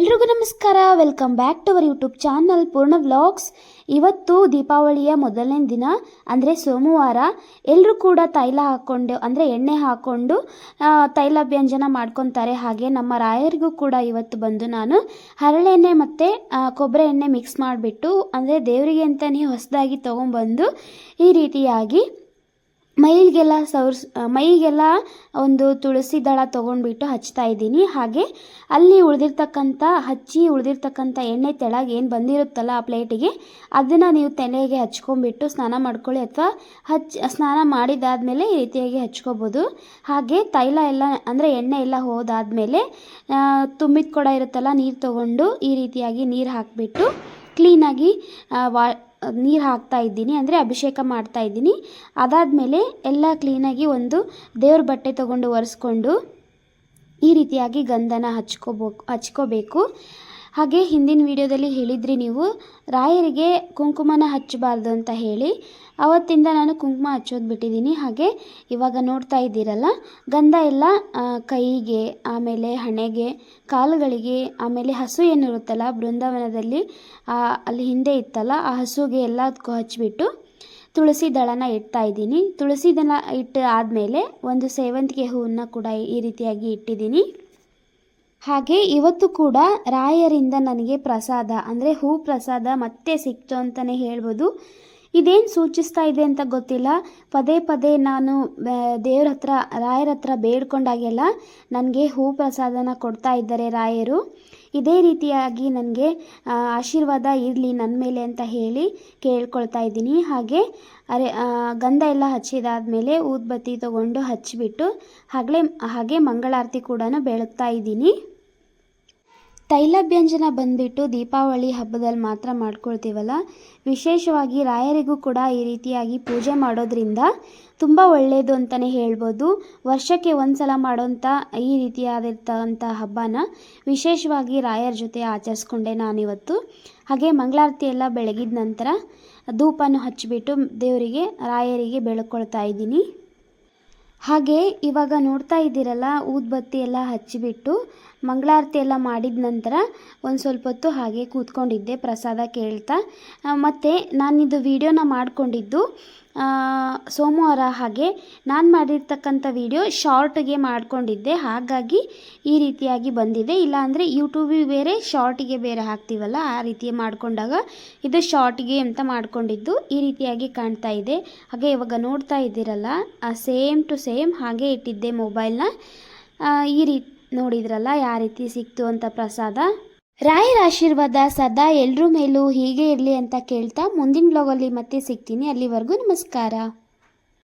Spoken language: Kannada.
ಎಲ್ರಿಗೂ ನಮಸ್ಕಾರ. Welcome back to our YouTube channel Poorna vlogs ಇವತ್ತು ದೀಪಾವಳಿಯ ಮೊದಲನೇ ದಿನ, ಅಂದರೆ ಸೋಮವಾರ. ಎಲ್ಲರೂ ಕೂಡ ತೈಲ ಹಾಕ್ಕೊಂಡು ಅಂದರೆ ಎಣ್ಣೆ ಹಾಕ್ಕೊಂಡು ತೈಲ ವ್ಯಂಜನ ಮಾಡ್ಕೊತಾರೆ. ಹಾಗೆ ನಮ್ಮ ರಾಯರಿಗೂ ಕೂಡ ಇವತ್ತು ಬಂದು ನಾನು ಹರಳೆಣ್ಣೆ ಮತ್ತು ಕೊಬ್ಬರಿ ಎಣ್ಣೆ ಮಿಕ್ಸ್ ಮಾಡಿಬಿಟ್ಟು, ಅಂದರೆ ದೇವರಿಗೆ ಅಂತಲೇ ಹೊಸದಾಗಿ ತೊಗೊಂಬಂದು ಈ ರೀತಿಯಾಗಿ ಮೈಗೆಲ್ಲ ಸವರ್ಸ್ ಮೈಗೆಲ್ಲ ಒಂದು ತುಳಸಿ ದಳ ತೊಗೊಂಡ್ಬಿಟ್ಟು ಹಚ್ತಾ ಇದ್ದೀನಿ. ಹಾಗೆ ಅಲ್ಲಿ ಉಳಿದಿರ್ತಕ್ಕಂಥ, ಹಚ್ಚಿ ಉಳಿದಿರ್ತಕ್ಕಂಥ ಎಣ್ಣೆ ತೆಳಗೆ ಏನು ಬಂದಿರುತ್ತಲ್ಲ ಆ ಪ್ಲೇಟಿಗೆ, ಅದನ್ನು ನೀವು ತಲೆಗೆ ಹಚ್ಕೊಂಡ್ಬಿಟ್ಟು ಸ್ನಾನ ಮಾಡ್ಕೊಳ್ಳಿ ಅಥವಾ ಹಚ್ಚಿ ಸ್ನಾನ ಮಾಡಿದಾದಮೇಲೆ ಈ ರೀತಿಯಾಗಿ ಹಚ್ಕೋಬೋದು. ಹಾಗೆ ತೈಲ ಎಲ್ಲ, ಅಂದರೆ ಎಣ್ಣೆ ಎಲ್ಲ ಹೋದಾದಮೇಲೆ ತುಂಬಿದ ಕೊಡ ಇರುತ್ತಲ್ಲ ನೀರು ತೊಗೊಂಡು ಈ ರೀತಿಯಾಗಿ ನೀರು ಹಾಕಿಬಿಟ್ಟು ಕ್ಲೀನಾಗಿ ವಾ, ನೀರು ಹಾಕ್ತಾ ಇದ್ದೀನಿ, ಅಂದರೆ ಅಭಿಷೇಕ ಮಾಡ್ತಾ ಇದ್ದೀನಿ. ಅದಾದಮೇಲೆ ಎಲ್ಲ ಕ್ಲೀನಾಗಿ ಒಂದು ದೇವ್ರ ಬಟ್ಟೆ ತೊಗೊಂಡು ಒರೆಸ್ಕೊಂಡು ಈ ರೀತಿಯಾಗಿ ಗಂಧನ ಹಚ್ಕೋಬೇಕು ಹಚ್ಕೋಬೇಕು. ಹಾಗೆ ಹಿಂದಿನ ವಿಡಿಯೋದಲ್ಲಿ ಹೇಳಿದ್ರಿ ನೀವು, ರಾಯರಿಗೆ ಕುಂಕುಮನ ಹಚ್ಚಬಾರ್ದು ಅಂತ ಹೇಳಿ, ಅವತ್ತಿಂದ ನಾನು ಕುಂಕುಮ ಹಚ್ಚೋದು ಬಿಟ್ಟಿದ್ದೀನಿ ಹಾಗೆ ಇವಾಗ ನೋಡ್ತಾ ಇದ್ದೀರಲ್ಲ, ಗಂಧ ಎಲ್ಲ ಕೈಗೆ, ಆಮೇಲೆ ಹಣೆಗೆ, ಕಾಲುಗಳಿಗೆ, ಆಮೇಲೆ ಹಸು ಏನಿರುತ್ತಲ್ಲ, ಬೃಂದಾವನದಲ್ಲಿ ಅಲ್ಲಿ ಹಿಂದೆ ಇತ್ತಲ್ಲ, ಆ ಹಸುಗೆ ಎಲ್ಲದಕ್ಕೂ ಹಚ್ಚಿಬಿಟ್ಟು ತುಳಸಿ ದಳನ ಇಡ್ತಾ ಇದ್ದೀನಿ. ತುಳಸಿ ದಳ ಇಟ್ಟು ಆದಮೇಲೆ ಒಂದು ಸೇವಂತಿಗೆ ಹೂವನ್ನು ಕೂಡ ಈ ರೀತಿಯಾಗಿ ಇಟ್ಟಿದ್ದೀನಿ. ಹಾಗೆ ಇವತ್ತು ಕೂಡ ರಾಯರಿಂದ ನನಗೆ ಪ್ರಸಾದ, ಅಂದರೆ ಹೂ ಪ್ರಸಾದ ಮತ್ತೆ ಸಿಕ್ತು ಅಂತಲೇ ಹೇಳ್ಬೋದು. ಇದೇನು ಸೂಚಿಸ್ತಾ ಇದೆ ಅಂತ ಗೊತ್ತಿಲ್ಲ. ಪದೇ ಪದೇ ನಾನು ದೇವ್ರ ಹತ್ರ, ರಾಯರ ಹತ್ರ ಬೇಡ್ಕೊಂಡಾಗೆಲ್ಲ ನನಗೆ ಹೂ ಪ್ರಸಾದನ ಕೊಡ್ತಾ ಇದ್ದಾರೆ ರಾಯರು. ಇದೇ ರೀತಿಯಾಗಿ ನನಗೆ ಆಶೀರ್ವಾದ ಇರಲಿ ನನ್ನ ಮೇಲೆ ಅಂತ ಹೇಳಿ ಕೇಳ್ಕೊಳ್ತಾ ಇದ್ದೀನಿ. ಹಾಗೆ, ಅರೆ ಗಂಧ ಎಲ್ಲ ಹಚ್ಚಿದಾದ್ಮೇಲೆ ಊದ್ಬತ್ತಿ ತೊಗೊಂಡು ಹಚ್ಚಿಬಿಟ್ಟು, ಹಾಗಲೇ, ಹಾಗೆ ಮಂಗಳಾರತಿ ಕೂಡ ಬೆಳಗ್ತಾ ಇದ್ದೀನಿ. ತೈಲಾಭ್ಯಂಜನ ಬಂದ್ಬಿಟ್ಟು ದೀಪಾವಳಿ ಹಬ್ಬದಲ್ಲಿ ಮಾತ್ರ ಮಾಡ್ಕೊಳ್ತೀವಲ್ಲ? ವಿಶೇಷವಾಗಿ ರಾಯರಿಗೂ ಕೂಡ ಈ ರೀತಿಯಾಗಿ ಪೂಜೆ ಮಾಡೋದ್ರಿಂದ ತುಂಬ ಒಳ್ಳೆಯದು ಅಂತಲೇ ಹೇಳ್ಬೋದು. ವರ್ಷಕ್ಕೆ ಒಂದು ಸಲ ಮಾಡೋಂಥ ಈ ರೀತಿಯಾದಿರ್ತಕ್ಕಂಥ ಹಬ್ಬನ ವಿಶೇಷವಾಗಿ ರಾಯರ ಜೊತೆ ಆಚರಿಸ್ಕೊಂಡೆ ನಾನಿವತ್ತು. ಹಾಗೆ ಮಂಗಳಾರತಿ ಎಲ್ಲ ಬೆಳಗಿದ ನಂತರ ಧೂಪನ ಹಚ್ಚಿಬಿಟ್ಟು ದೇವರಿಗೆ, ರಾಯರಿಗೆ ಬೆಳ್ಕೊಳ್ತಾ ಇದ್ದೀನಿ. ಹಾಗೆ ಇವಾಗ ನೋಡ್ತಾ ಇದ್ದೀರಲ್ಲ ಊದ್ಬತ್ತಿ ಎಲ್ಲ ಹಚ್ಚಿಬಿಟ್ಟು ಮಂಗಳಾರತಿ ಎಲ್ಲ ಮಾಡಿದ ನಂತರ ಒಂದು ಸ್ವಲ್ಪ ಹೊತ್ತು ಹಾಗೆ ಕೂತ್ಕೊಂಡಿದ್ದೆ ಪ್ರಸಾದ ಕೇಳ್ತಾ. ಮತ್ತು ನಾನಿದು ವಿಡಿಯೋನ ಮಾಡಿಕೊಂಡಿದ್ದು ಸೋಮವಾರ ಹಾಗೆ ನಾನು ಮಾಡಿರ್ತಕ್ಕಂಥ ವಿಡಿಯೋ ಶಾರ್ಟ್ಗೆ ಮಾಡಿಕೊಂಡಿದ್ದೆ. ಹಾಗಾಗಿ ಈ ರೀತಿಯಾಗಿ ಬಂದಿದೆ. ಇಲ್ಲಾಂದರೆ ಯೂಟ್ಯೂಬಿಗೆ ಬೇರೆ ಶಾರ್ಟಿಗೆ ಬೇರೆ ಹಾಕ್ತೀವಲ್ಲ, ಆ ರೀತಿ ಮಾಡಿಕೊಂಡಾಗ ಇದು ಶಾರ್ಟ್ಗೆ ಅಂತ ಮಾಡಿಕೊಂಡಿದ್ದು ಈ ರೀತಿಯಾಗಿ ಕಾಣ್ತಾ ಇದೆ. ಹಾಗೆ ಇವಾಗ ನೋಡ್ತಾ ಇದ್ದೀರಲ್ಲ ಸೇಮ್ ಟು ಸೇಮ್ ಹಾಗೆ ಇಟ್ಟಿದ್ದೆ ಮೊಬೈಲ್ನ ಈ ರೀತಿ ನೋಡಿದ್ರಲ್ಲ, ಯಾವ ರೀತಿ ಸಿಕ್ತು ಅಂತ ಪ್ರಸಾದ. ರಾಯರ ಆಶೀರ್ವಾದ ಸದಾ ಎಲ್ಲರೂ ಮೇಲೂ ಹೀಗೆ ಇರಲಿ ಅಂತ ಕೇಳ್ತಾ ಮುಂದಿನ ಬ್ಲಾಗಲ್ಲಿ ಮತ್ತೆ ಸಿಗ್ತೀನಿ. ಅಲ್ಲಿವರೆಗೂ ನಮಸ್ಕಾರ.